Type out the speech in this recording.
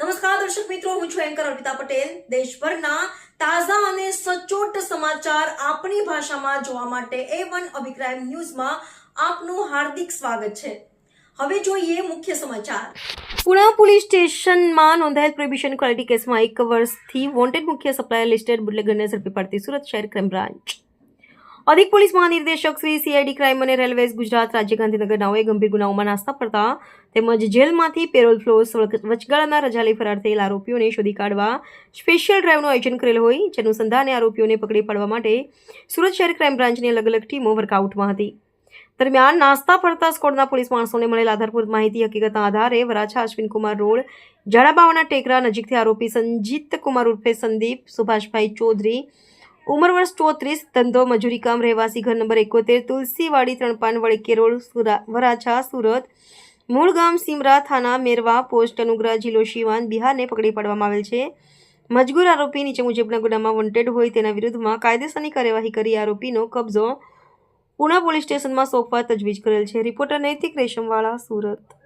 નમસ્કાર, દર્શક મિત્રો, હું છું એન્કર અર્પિતા પટેલ. દેશભરના તાજા અને સચોટ સમાચાર આપણી ભાષામાં જોવા માટે એ વન અભિપ્રાય ન્યૂઝમાં આપનું હાર્દિક સ્વાગત છે. હવે જોઈએ મુખ્ય સમાચાર. પુણા પોલીસ સ્ટેશનમાં નોંધાયેલ પ્રોહિબિશન ક્વોલિટી કેસમાં એક વર્ષથી વોન્ટેડ મુખ્ય સપ્લાયર લિસ્ટેડ બુટલેગરને ઝડપી પાડતી સુરત શહેર ક્રાઇમ બ્રાન્ચ. અધિક પોલીસ મહાનિર્દેશક શ્રી સીઆઈડી ક્રાઇમ અને રેલવેઝ ગુજરાત રાજ્ય ગાંધીનગર નાઓએ ગંભીર ગુનાઓમાં નાસ્તા પડતા તેમજ જેલમાંથી પેરોલ ફ્લોસ વચગાળાના રજાલી ફરાર થયેલ આરોપીઓને શોધી કાઢવા સ્પેશિયલ ડ્રાઈવનું આયોજન કરેલ હોય, જેનું સંધાને આરોપીઓને પકડી પાડવા માટે સુરત શહેર ક્રાઇમ બ્રાન્ચની અલગ અલગ ટીમો વર્કઆઉટમાં હતી. દરમિયાન નાસ્તા ફરતા સ્કોડના પોલીસ માણસોને મળેલ આધારભૂત માહિતી હકીકતના આધારે વરાછા અશ્વિનકુમાર રોડ, ઝાડાબાવાના ટેકરા નજીકથી આરોપી સંજીત કુમાર ઉર્ફે સંદીપ સુભાષભાઈ ચૌધરી ઉંમર વર્ષ ચોત્રીસ, ધંધો, મજૂરી કામ, રહેવાસી ઘર નંબર એકોતેર તુલસીવાડી ત્રણ પાન વળી કેરોળ વરાછા, સુરત, મૂળ ગામ, સિમરા થાના, મેરવા, પોસ્ટ, અનુગ્રહ, જિલ્લો, શિવાન, બિહારને પકડી પાડવામાં આવેલ છે. મજગૂર આરોપી નીચે મુજબના ગુનામાં વોન્ટેડ હોય તેના વિરુદ્ધમાં કાયદેસરની કાર્યવાહી કરી આરોપીનો કબજો. પુણા પોલીસ સ્ટેશનમાં સોંપવા તજવીજ કરેલ છે. રિપોર્ટર નૈતિક રેશમવાળા, સુરત.